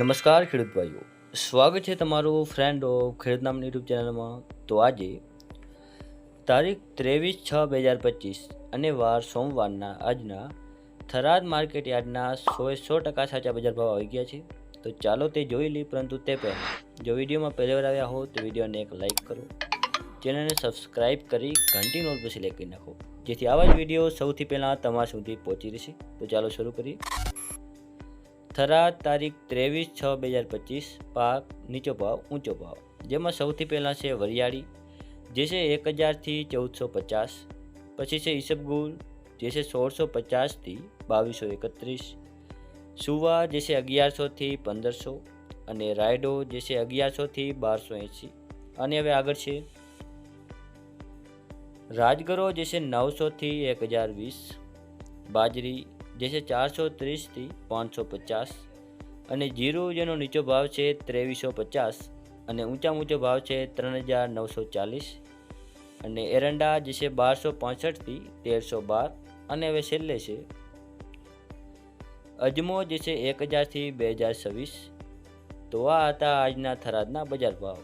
નમસ્કાર, ખેડૂત ભાઈઓ. સ્વાગત છે તમારું ફ્રેન્ડ ઓફ ખેડૂત નામની યુટ્યુબ ચેનલમાં. તો આજે તારીખ ત્રેવીસ છ બે હજાર પચીસ અને વાર સોમવારના આજના થરાદ માર્કેટ યાર્ડના સોએ સો ટકા સાચા બજાર ભાવ આવી ગયા છે. તો ચાલો તે જોઈ લઈએ, પરંતુ તે પહેલાં, જો વિડીયોમાં પહેલી વાર આવ્યા હો, તો વિડીયોને એક લાઇક કરો. ચેનલને સબસ્ક્રાઇબ કરી ઘંટી નોટ પછી કરી નાખો. જેથી આવા જ વીડિયો સૌથી પહેલાં તમારા સુધી પહોંચી રહેશે. તો ચાલો શરૂ કરીએ. થરાદ તારીખ ત્રેવીસ છ બે હજાર પચીસ, પાક નીચો ભાવ, ઊંચો ભાવ. જેમાં સૌથી પહેલાં છે વરિયાળી, જે છે એક હજારથી ચૌદસો પચાસ, પછી છે ઈસબગુલ, જે છે સોળસો પચાસથી બાવીસો એકત્રીસ, સુવા, જે છે અગિયારસોથી પંદરસો અને રાયડો, જે છે અગિયારસોથી બારસો એંસી અને હવે આગળ છે રાજગરો, જે છે નવસોથી એક હજાર વીસ, બાજરી જે છે ચારસો ત્રીસથી પાંચસો પચાસ અને જીરું જેનો નીચો ભાવ છે ત્રેવીસો પચાસ અને ઊંચા ઊંચો ભાવ છે ત્રણ હજાર નવસો ચાલીસ. અને એરંડા જે છે બારસો પાસઠથી તેરસો બાર. અને હવે છેલ્લે છે અજમો જે છે એક હજારથી બે હજાર છવ્વીસ. તો આ હતા આજના થરાદના બજાર ભાવ.